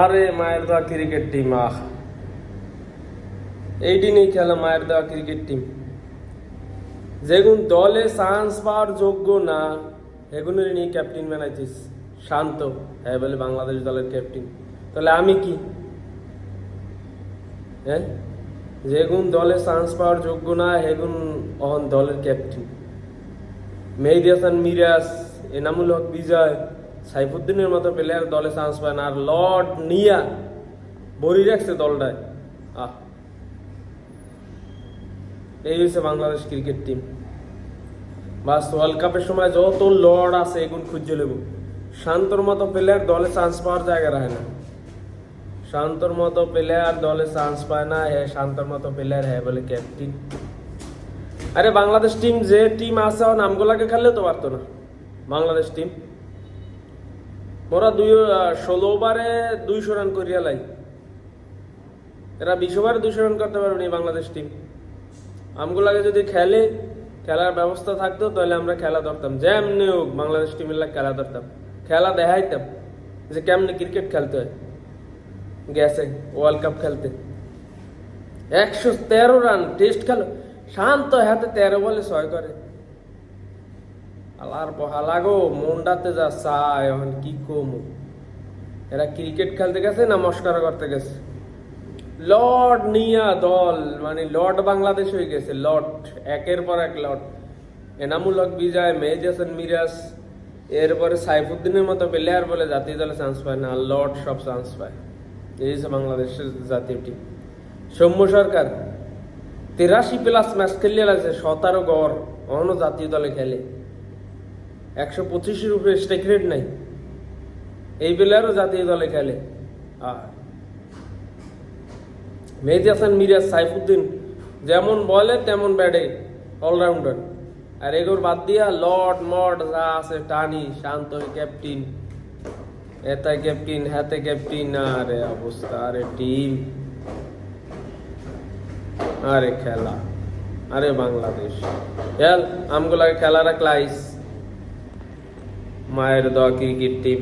আরে মায়ের দেওয়া ক্রিকেট টিম আহ। এইটি নেই খেলা মায়ের দেওয়া ক্রিকেট টিম যেগুন দলে চান্স পাওয়ার যোগ্য না এগুলোর নিয়ে ক্যাপ্টেন বানাইছিস। শান্ত হ্যাঁ বলে বাংলাদেশ দলের ক্যাপ্টেন তাহলে আমি কি? হ্যাঁ? যেগুন দলে চান্স পাওয়ার যোগ্য না হেগুন অহন দলের ক্যাপ্টেন মেহেদি হাসান মিরাজ, এনামুল হক বিজয় সাইফুদ্দিনের মতো প্লেয়ার দলে চান্স পায় না। আর লর্ড নিয়া ভরি রাখছে দলটায়। আহ। এই হচ্ছে Bangladesh cricket team bus world কাপের সময় যত লর্ড আছে এগুন খুঁজে নেব শান্তর মতো প্লেয়ার দলে চান্স পাওয়ার জায়গা রাখে না। শান্তর মতো প্লেয়ার দলে চান্স পায় না হ্যাঁ শান্তর মতো প্লেয়ার হ্যাঁ বলে ক্যাপ্টেন আরে বাংলাদেশ টিম যে টিম আছে নামগুলাকে খেললে তো পারতো না। বাংলাদেশ টিম ওরা দুই ষোলো ওভারে দুইশো রান করিয়া লাই। এরা বিশ ওভারে দুইশো রান করতে পারবে বাংলাদেশ টিম আমগুলাকে যদি খেলে, খেলার ব্যবস্থা থাকতো, তাহলে আমরা খেলা ধরতাম। যেমনি হোক, বাংলাদেশ টিমের লাগে খেলা ধরতাম। খেলা দেখাইতাম যে কেমনে ক্রিকেট খেলতে হয়। গেছে ওয়ার্ল্ড কাপ খেলতে। একশো তেরো রান টেস্ট খেলো। শান্ত হাতে তেরো বলে ছয় করে। আলার হালাগো মনটাতে যা চায়, এখন কি কমু? এরা ক্রিকেট খেলতে গেছে না মস্কারা করতে গেছে? লর্ড নিয়া দল মানে লর্ড বাংলাদেশ হয়ে গেছে, লর্ড, একের পর এক লর্ড। এনামুল হক বিজয়, মেহেদি হাসান মিরাজ, এরপরে সাইফুদ্দিনের মতো প্লেয়ার বলে জাতীয় দলে চান্স পায় না, লর্ড সব চান্স পায়। এই হচ্ছে বাংলাদেশের জাতীয় টিম সৌম্য সরকার, তেরাশি প্লাস ম্যাচ খেলিয়ে লাগছে, সতেরো গড়, অন্য জাতীয় দলে খেলে। একশো পঁচিশের উপরে স্টেক রেট নাই। এই প্লেয়ারও জাতীয় দলে খেলে। আর মেহেদি হাসান, মিরাজ, সাইফুদ্দিন যেমন বলে, তেমন ব্যাটে অলরাউন্ডার আর এগুলোর বাদ দিয়া লর্ড মড যা আছে, টানি, শান্ত ক্যাপ্টেন এতে ক্যাপ্টেন হাতে ক্যাপ্টেন আরে অবস্থা, আরে টিম আরে খেলা, আরে বাংলাদেশ। খেল, আমগুলাকে খেলা রাখলাইস। মায়ের দোয়া ক্রিকেট টিম